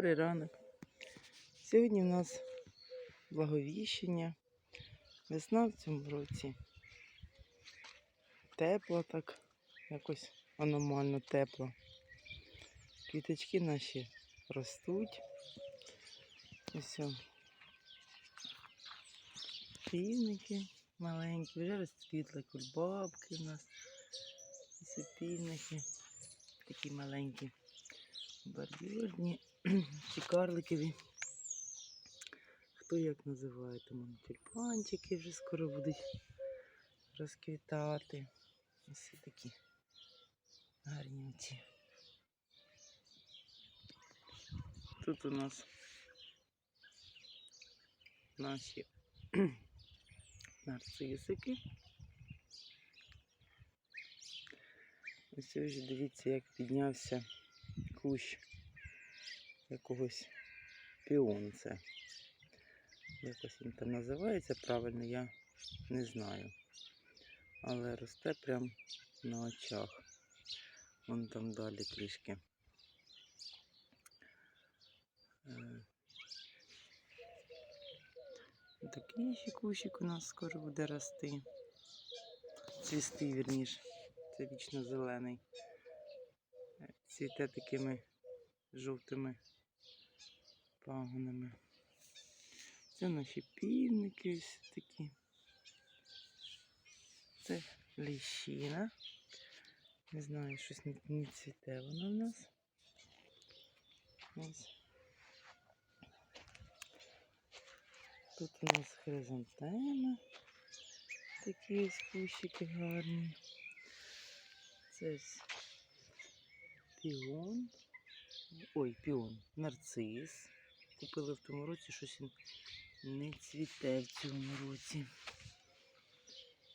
Добрий ранок. Сьогодні у нас благовіщення. Весна в цьому році. Тепло так, якось аномально тепло. Квіточки наші ростуть. Ось. Півники маленькі, вже розцвітли кульбабки у нас. Ось півники такі маленькі. Бордюрні чи карликові. Хто як називає, тому тюльпанчики вже скоро будуть розквітати. Ось такі гарні ці. Тут у нас наші нарцисики. Ось вже дивіться, як піднявся кущ якогось піонця. Якось він там називається правильно, я не знаю. Але росте прям на очах. Вон там далі трішки. Е, Такий ще кущик у нас скоро буде рости. Цвісти, вірніше. Це вічно зелений. Цвіте такими жовтими пагонами. Це наші півники ось такі. Це ліщина. Не знаю, щось не, не цвіте вона в нас. Ось. Тут у нас хризантема. Такі ось кущики гарні. Це ось піон. Ой, піон, нарцис. Купили в тому році, щось він не цвіте в цьому році.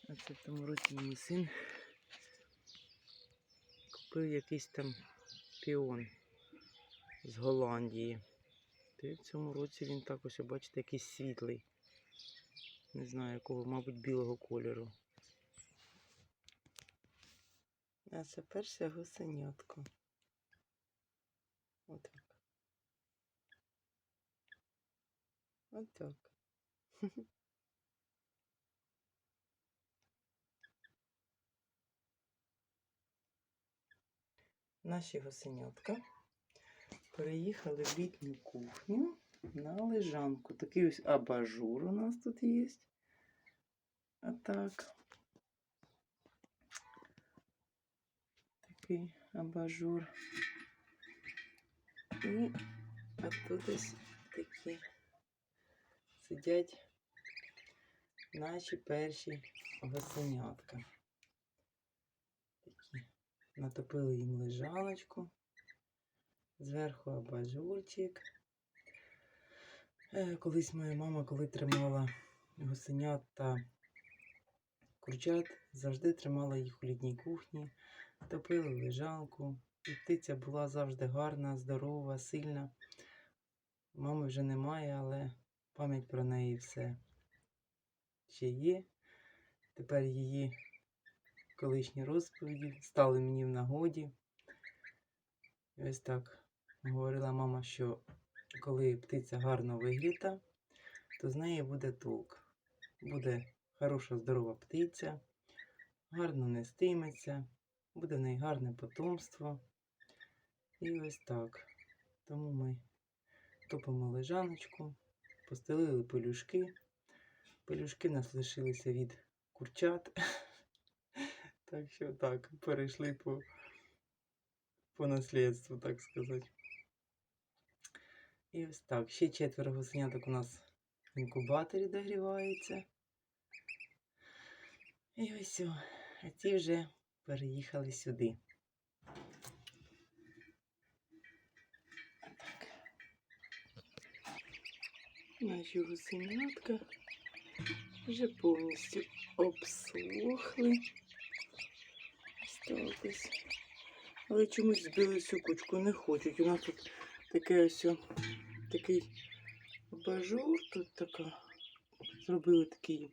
А це в тому році мій син купив якийсь там піон з Голландії. Та в цьому році він так ось, бачите, якийсь світлий. Не знаю якого, мабуть, білого кольору. А це перше гусенятко. Отак. Отак. Наші гусенятка переїхали в літню кухню на лежанку. Такий ось абажур у нас тут є. А так. Такий абажур. І а тут ось такі сидять наші перші гусенятка. Такі. Натопили їм лежаночку. Зверху абажурчик. Е, Колись моя мама, коли тримала гусенят та курчат, завжди тримала їх у літній кухні, топили лежанку. І птиця була завжди гарна, здорова, сильна. Мами вже немає, але пам'ять про неї все ще є. Тепер її колишні розповіді стали мені в нагоді. І ось так говорила мама, що коли птиця гарно вигліта, то з неї буде толк. Буде хороша, здорова птиця, гарно нестиметься, буде в неї гарне потомство. І ось так. Тому ми топимо лежаночку, постелили пелюшки. Пелюшки нас лишилися від курчат. Так що так, перейшли по, по наслідству, так сказати. І ось так. Ще четверо гусеняток у нас в інкубаторі догріваються. І ось, о, а ці вже переїхали сюди. Наші гусенятка вже повністю обсохли. Але чомусь збили всю кучку, не хочуть. У нас тут таке ось такий абажур, тут така. Зробили такий,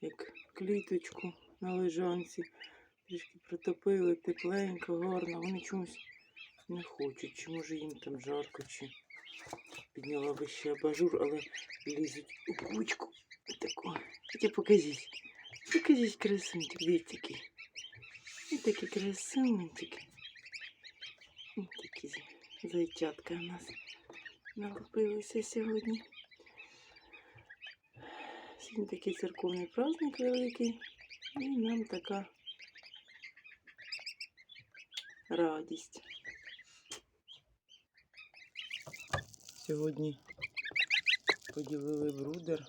як кліточку на лежанці. Трішки притопили, тепленько, гарно. Вони чомусь не хочуть. Чи може їм там жарко, чи Підняла би ще абажур, але лізуть у кучку. Таку. Тільки покажіть. Покажіть красунчик, дивіться який. Ось такі красунчики. Ось такі зайчатка у нас налупилися сьогодні. Сьогодні такий церковний праздник великий. І нам така радість. Сьогодні поділили брудер.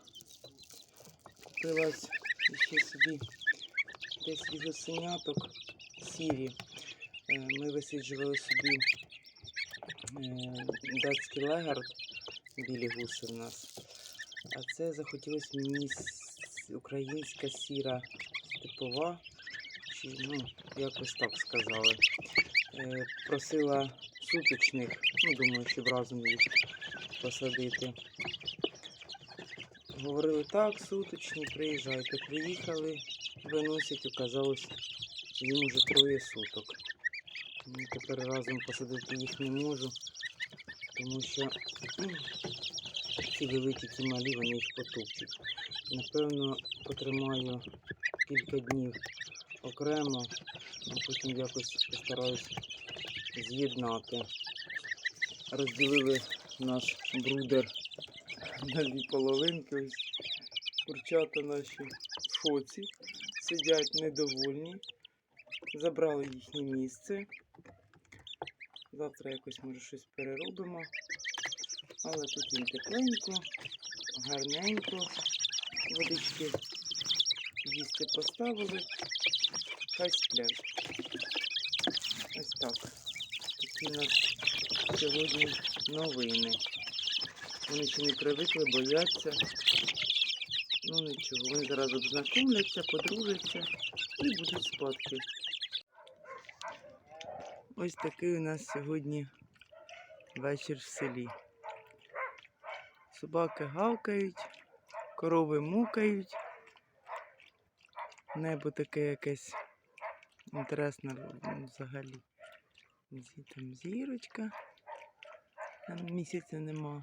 Купилась ще собі десь від сірі. Е, Ми висиджували собі е, датський легард, білі гуси в нас. А це захотілося мені українська сіра степова, чи ну, якось так сказали. Е, Просила суточних, ну думаю, щоб разом їх посадити. Говорили так, суточні, приїжджайте. Приїхали, виносять, оказалось, їм уже троє суток. Ну, тепер разом посадити їх не можу, тому що ці великі, ті малі, вони їх потопчуть. Напевно, потримаю кілька днів окремо, а потім якось постараюсь з'єднати. Розділили наш брудер на дві половинки. Ось курчата наші в шоці, сидять недовольні. Забрали їхнє місце. Завтра якось може щось переробимо. Але тут їм тепленько, гарненько. Водички їсти поставили. Хай сплять. Ось так. Такі у нас сьогодні новини. Вони ще не привикли, бояться. Ну нічого, вони зараз обзнакомляться, подружаться і будуть спадки. Ось такий у нас сьогодні вечір в селі. Собаки гавкають, корови мукають. Небо таке якесь інтересне взагалі. Там зірочка. Місяця нема.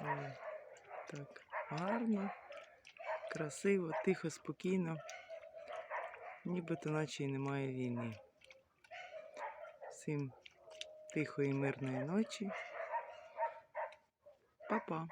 Ой, так гарно, красиво, тихо, спокійно. Нібито наче й немає війни. Всім тихої мирної ночі. Па-па.